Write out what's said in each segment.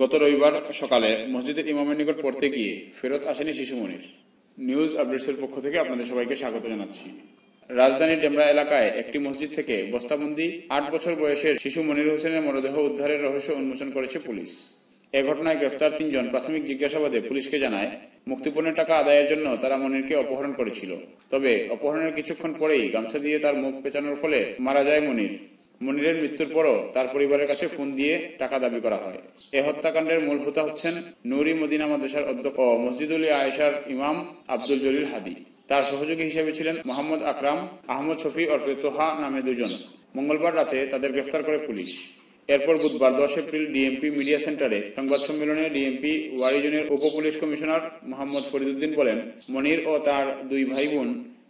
গত রবিবার সকালে মসজিদের ইমামের নিকট পড়তে গিয়ে ফেরত আসেনি শিশু মনির। নিউজ আপডেটসের পক্ষ থেকে আপনাদের সবাইকে স্বাগত জানাচ্ছি। রাজধানীর ডেমরা এলাকায় একটি মসজিদ থেকে বস্তাবন্দি আট বছর বয়সের শিশু মনির হোসেনের মরদেহ উদ্ধারের রহস্য উন্মোচন করেছে পুলিশ। এ ঘটনায় গ্রেফতার তিনজন প্রাথমিক জিজ্ঞাসাবাদে পুলিশকে জানায়, মুক্তিপণের টাকা আদায়ের জন্য তারা মনিরকে অপহরণ করেছিল। তবে অপহরণের কিছুক্ষণ পরেই গামছা দিয়ে তার মুখ পেঁচানোর ফলে মারা যায় মনির। মনিরের মৃত্যুর পরও তার পরিবারের কাছে ফোন দিয়ে টাকা দাবি করা হয়। এ হত্যাকাণ্ডের মূল হোতা হচ্ছেন নুরি মদিনা মাদ্রাসার অধ্যক্ষ ও মসজিদুল আয়েশার ইমাম আব্দুল জলিল হাদি। তার সহযোগী হিসেবে ছিলেন মোহাম্মদ আকরাম, আহমদ শফি ওরফে তোহা নামে দুজন। মঙ্গলবার রাতে তাদের গ্রেফতার করে পুলিশ। এরপর বুধবার দশ এপ্রিল ডিএমপি মিডিয়া সেন্টারে সংবাদ সম্মেলনে ডিএমপি ওয়ারিজনের উপ পুলিশ কমিশনার মোহাম্মদ ফরিদুদ্দিন বলেন, মনির ও তার দুই ভাই বোন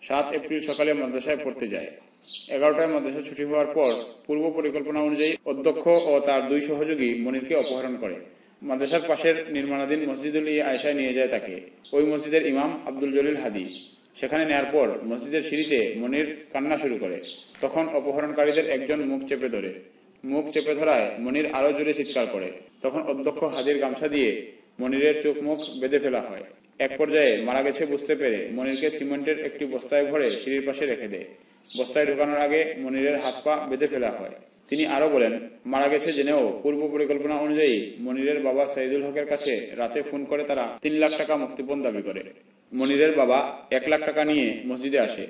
সাত এপ্রিল সকালে মাদ্রাসায় পড়তে যায়। এগারোটায় মাদ্রাসা ছুটি হওয়ার পর পূর্ব পরিকল্পনা অনুযায়ী অধ্যক্ষ ও তার দুই সহযোগী মনিরকে অপহরণ করে। মাদ্রাসার পাশের নির্মাণাধীন মসজিদুল ই আয়সায় নিয়ে যায় তাকে। ওই মসজিদের ইমাম আব্দুল জলিল হাদি। সেখানে নেয়ার পর মসজিদের সিঁড়িতে মনির কান্না শুরু করে। তখন অপহরণকারীদের একজন মুখ চেপে ধরে। মুখ চেপে ধরায় মনির আরও জোরে চিৎকার করে। তখন অধ্যক্ষ হাদির গামছা দিয়ে মনিরের চোখ মুখ বেঁধে ফেলা হয়। এক পর্যায়ে মারা গেছে বুঝতে পেরে মনিরকে সিমেন্টের একটি বস্তায় ভরে সিঁড়ির পাশে রেখে দেয়। বস্তায় ঢোকানোর আগে মনিরের হাত পা বেঁধে ফেলা হয়। তিনি আরও বলেন, মারা গেছে জেনেও পূর্ব পরিকল্পনা অনুযায়ী মনিরের বাবা সাইদুল হকের কাছে রাতে ফোন করে তারা তিন লাখ টাকা মুক্তিপণ দাবি করে। মনিরের বাবা এক লাখ টাকা নিয়ে মসজিদে আসে।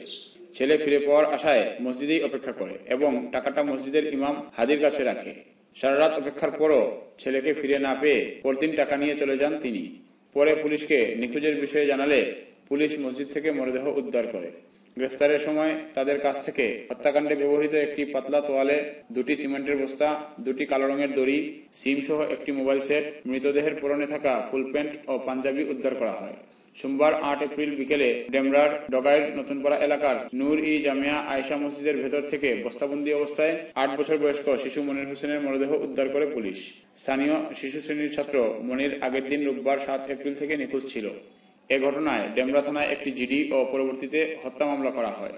ছেলে ফিরে পাওয়ার আশায় মসজিদেই অপেক্ষা করে এবং টাকাটা মসজিদের ইমাম হাদির কাছে রাখে। সারা রাত অপেক্ষার পরও ছেলেকে ফিরে না পেয়ে পরদিন টাকা নিয়ে চলে যান তিনি। পরে পুলিশকে নিখোঁজের বিষয়ে জানালে পুলিশ মসজিদ থেকে মরদেহ উদ্ধার করে। গ্রেফতারের সময় তাদের কাছ থেকে হত্যাকাণ্ডে ব্যবহৃত একটি পাতলা তোয়ালে, দুটি সিমেন্টের বস্তা, দুটি কালো রঙের দড়ি, সিম সহ একটি মোবাইল সেট, মৃতদেহের পরনে থাকা ফুল প্যান্ট ও পাঞ্জাবি উদ্ধার করা হয়। সোমবার আট এপ্রিল বিকেলে ডেমরার ডগাইর নতুনপাড়া এলাকার নূর ই জামিয়া আয়সা মসজিদের ভেতর থেকে বস্তাবন্দি অবস্থায় আট বছর বয়স্ক শিশু মনির হোসেনের মরদেহ উদ্ধার করে পুলিশ। স্থানীয় শিশু শ্রেণির ছাত্র মনির আগের দিন রোববার সাত এপ্রিল থেকে নিখোঁজ ছিল। এ ঘটনায় ডেমরা থানায় একটি জিডি ও পরবর্তীতে হত্যা মামলা করা হয়।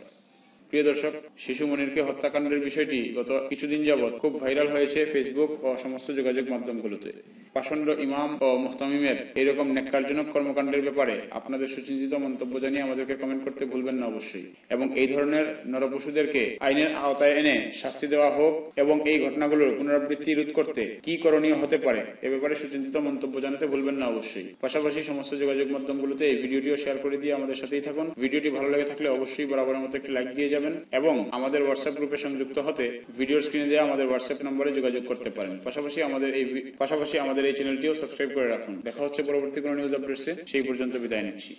প্রিয় দর্শক, শিশু মনিরকে হত্যাকাণ্ডের বিষয়টি গত কিছুদিন যাবৎ খুব ভাইরাল হয়েছে ফেসবুক ও সমস্ত যোগাযোগ মাধ্যমগুলোতে। পাষণ্ড ইমাম ও মুহতামিমের এরকম নেককারজনক কর্মকাণ্ডের ব্যাপারে আপনাদের সুচিন্তিত মন্তব্য জানিয়ে আমাদেরকে কমেন্ট করতে ভুলবেন না অবশ্যই। এবং এই ধরনের নরপশুদেরকে আইনের আওতায় এনে শাস্তি দেওয়া হোক এবং এই ঘটনাগুলোর পুনরাবৃত্তি রোধ করতে কি করণীয় হতে পারে এ ব্যাপারে সুচিন্তিত মন্তব্য জানাতে ভুলবেন না অবশ্যই। পাশাপাশি সমস্ত যোগাযোগ মাধ্যমগুলোতে এই ভিডিওটিও শেয়ার করে দিয়ে আমাদের সাথেই থাকুন। ভিডিওটি ভালো লেগে থাকলে অবশ্যই বরাবরের মতো একটি লাইক দিয়ে যাবেন এবং আমাদের হোয়াটসঅ্যাপ গ্রুপে সংযুক্ত হতে ভিডিওর স্ক্রিনে দেওয়া আমাদের হোয়াটসঅ্যাপ নম্বরে যোগাযোগ করতে পারেন। পাশাপাশি আমাদের এই পাশাপাশি আমাদের এই চ্যানেলটিও সাবস্ক্রাইব করে রাখুন। দেখা হচ্ছে পরবর্তী কোনো নিউজ আপডেটসে সেই পর্যন্ত বিদায় নিচ্ছি।